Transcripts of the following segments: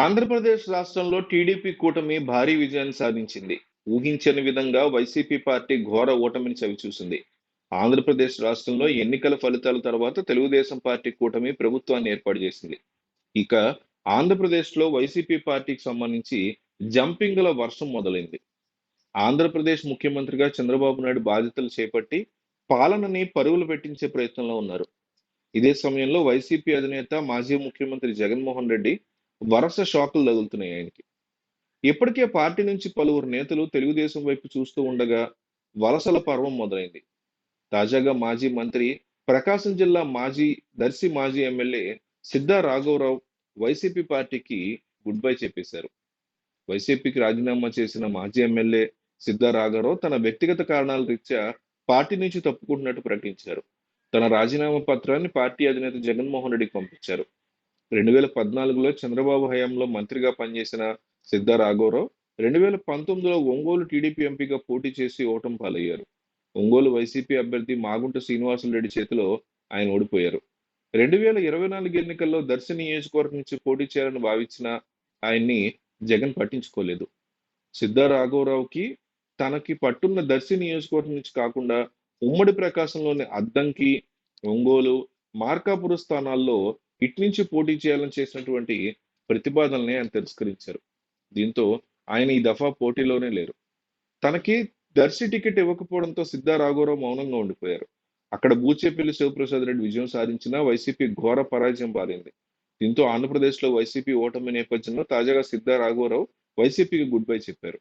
ఆంధ్రప్రదేశ్ రాష్ట్రంలో టీడీపీ కూటమి భారీ విజయాన్ని సాధించింది. ఊహించని విధంగా వైసీపీ పార్టీ ఘోర ఓటమిని చవిచూసింది. ఆంధ్రప్రదేశ్ రాష్ట్రంలో ఎన్నికల ఫలితాల తర్వాత తెలుగుదేశం పార్టీ కూటమి ప్రభుత్వాన్ని ఏర్పాటు చేసింది. ఇక ఆంధ్రప్రదేశ్లో వైసీపీ పార్టీకి సంబంధించి జంపింగ్ల వర్షం మొదలైంది. ఆంధ్రప్రదేశ్ ముఖ్యమంత్రిగా చంద్రబాబు నాయుడు బాధ్యతలు చేపట్టి పాలనని పరుగులు పెట్టించే ప్రయత్నంలో ఉన్నారు. ఇదే సమయంలో వైసీపీ అధినేత మాజీ ముఖ్యమంత్రి జగన్మోహన్ రెడ్డి వరుస షాకులు తగులుతున్నాయి ఆయనకి. ఇప్పటికే పార్టీ నుంచి పలువురు నేతలు తెలుగుదేశం వైపు చూస్తూ ఉండగా వలసల పర్వం మొదలైంది. తాజాగా మాజీ మంత్రి ప్రకాశం జిల్లా మాజీ దర్శి మాజీ ఎమ్మెల్యే సిద్ధా రాఘవరావు వైసీపీ పార్టీకి గుడ్ బై చెప్పేశారు. వైసీపీకి రాజీనామా చేసిన మాజీ ఎమ్మెల్యే సిద్ధా రాఘవరావు తన వ్యక్తిగత కారణాల రీత్యా పార్టీ నుంచి తప్పుకుంటున్నట్టు ప్రకటించారు. తన రాజీనామా పత్రాన్ని పార్టీ అధినేత జగన్మోహన్ రెడ్డికి పంపించారు. రెండు వేల పద్నాలుగులో చంద్రబాబు హయాంలో మంత్రిగా పనిచేసిన సిద్ధ రాఘవరావు రెండు వేల పంతొమ్మిదిలో ఒంగోలు టీడీపీ ఎంపీగా పోటీ చేసి ఓటం పాలయ్యారు. ఒంగోలు వైసీపీ అభ్యర్థి మాగుంట శ్రీనివాసులరెడ్డి చేతిలో ఆయన ఓడిపోయారు. రెండు వేల ఇరవై నాలుగు ఎన్నికల్లో దర్శి నియోజకవర్గం నుంచి పోటీ చేయాలని భావించిన ఆయన్ని జగన్ పట్టించుకోలేదు. సిద్ధా రాఘవరావుకి తనకి పట్టున్న దర్శి నియోజకవర్గం నుంచి కాకుండా ఉమ్మడి ప్రకాశంలోని అద్దంకి ఒంగోలు మార్కాపుర స్థానాల్లో ఇటు నుంచి పోటీ చేయాలని చేసినటువంటి ప్రతిపాదనల్ని ఆయన తిరస్కరించారు. దీంతో ఆయన ఈ దఫా పోటీలోనే లేరు. తనకి దర్శి టికెట్ ఇవ్వకపోవడంతో సిద్ధా రాఘవరావు మౌనంగా ఉండిపోయారు. అక్కడ బూచేపల్లి శివప్రసాద్ రెడ్డి విజయం సాధించిన వైసీపీ ఘోర పరాజయం పారింది దీంతో ఆంధ్రప్రదేశ్లో వైసీపీ ఓటమి నేపథ్యంలో తాజాగా సిద్ధా రాఘవరావు వైసీపీకి గుడ్ బై చెప్పారు.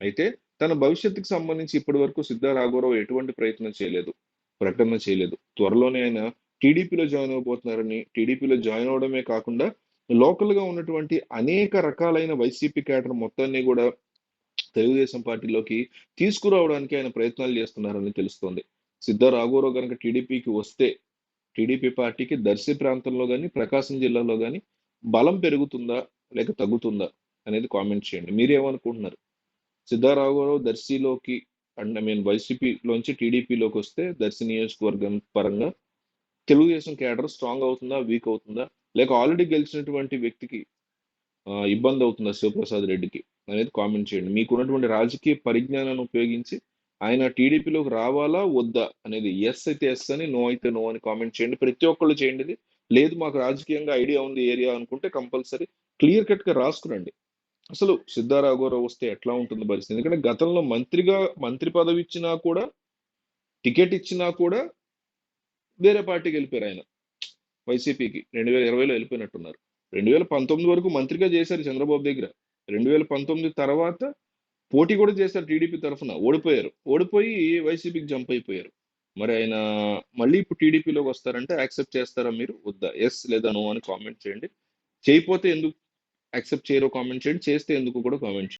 అయితే తన భవిష్యత్తుకు సంబంధించి ఇప్పటి వరకు సిద్ధా రాఘవరావు ఎటువంటి ప్రయత్నం చేయలేదు ప్రకటన చేయలేదు. త్వరలోనే ఆయన టీడీపీలో జాయిన్ అవ్వబోతున్నారని టీడీపీలో జాయిన్ అవడమే కాకుండా లోకల్గా ఉన్నటువంటి అనేక రకాలైన వైసీపీ క్యాడర్ మొత్తాన్ని కూడా తెలుగుదేశం పార్టీలోకి తీసుకురావడానికి ఆయన ప్రయత్నాలు చేస్తున్నారని తెలుస్తోంది. సిద్ధ రాఘవరావు కనుక టీడీపీకి వస్తే టీడీపీ పార్టీకి దర్శి ప్రాంతంలో కానీ ప్రకాశం జిల్లాలో కానీ బలం పెరుగుతుందా లేక తగ్గుతుందా అనేది కామెంట్ చేయండి. మీరేమనుకుంటున్నారు? సిద్ధారాఘవరావు దర్శిలోకి అండ్ ఐ మీన్ వైసీపీలోంచి టీడీపీలోకి వస్తే దర్శి నియోజకవర్గం పరంగా తెలుగుదేశం క్యాడర్ స్ట్రాంగ్ అవుతుందా వీక్ అవుతుందా? లేక ఆల్రెడీ గెలిచినటువంటి వ్యక్తికి ఇబ్బంది అవుతుందా శివప్రసాద్ రెడ్డికి అనేది కామెంట్ చేయండి. మీకున్నటువంటి రాజకీయ పరిజ్ఞానాన్ని ఉపయోగించి ఆయన టీడీపీలోకి రావాలా వద్దా అనేది ఎస్ అయితే ఎస్ అని నో అయితే నో అని కామెంట్ చేయండి. ప్రతి ఒక్కళ్ళు చేయండి ఇది. లేదు మాకు రాజకీయంగా ఐడియా ఉంది ఏరియా అనుకుంటే కంపల్సరీ క్లియర్ కట్గా రాసుకురండి. అసలు సిద్ధారాఘవరావు వస్తే ఎట్లా ఉంటుంది పరిస్థితి? ఎందుకంటే గతంలో మంత్రిగా మంత్రి పదవి ఇచ్చినా కూడా టికెట్ ఇచ్చినా కూడా వేరే పార్టీకి వెళ్ళిపోయారు ఆయన. వైసీపీకి. రెండు వేల ఇరవైలో వెళ్ళిపోయినట్టున్నారు. రెండు వేల పంతొమ్మిది వరకు మంత్రిగా చేశారు చంద్రబాబు దగ్గర. రెండు వేల పంతొమ్మిది తర్వాత పోటీ కూడా చేశారు టీడీపీ తరఫున. ఓడిపోయారు. ఓడిపోయి వైసీపీకి జంప్ అయిపోయారు. మరి ఆయన మళ్ళీ ఇప్పుడు టీడీపీలోకి వస్తారంటే యాక్సెప్ట్ చేస్తారా మీరు? వద్దా? ఎస్ లేదా నో అని కామెంట్ చేయండి. చేయకపోతే ఎందుకు యాక్సెప్ట్ చేయరో కామెంట్ చేయండి. చేస్తే ఎందుకు కూడా కామెంట్ చేయండి.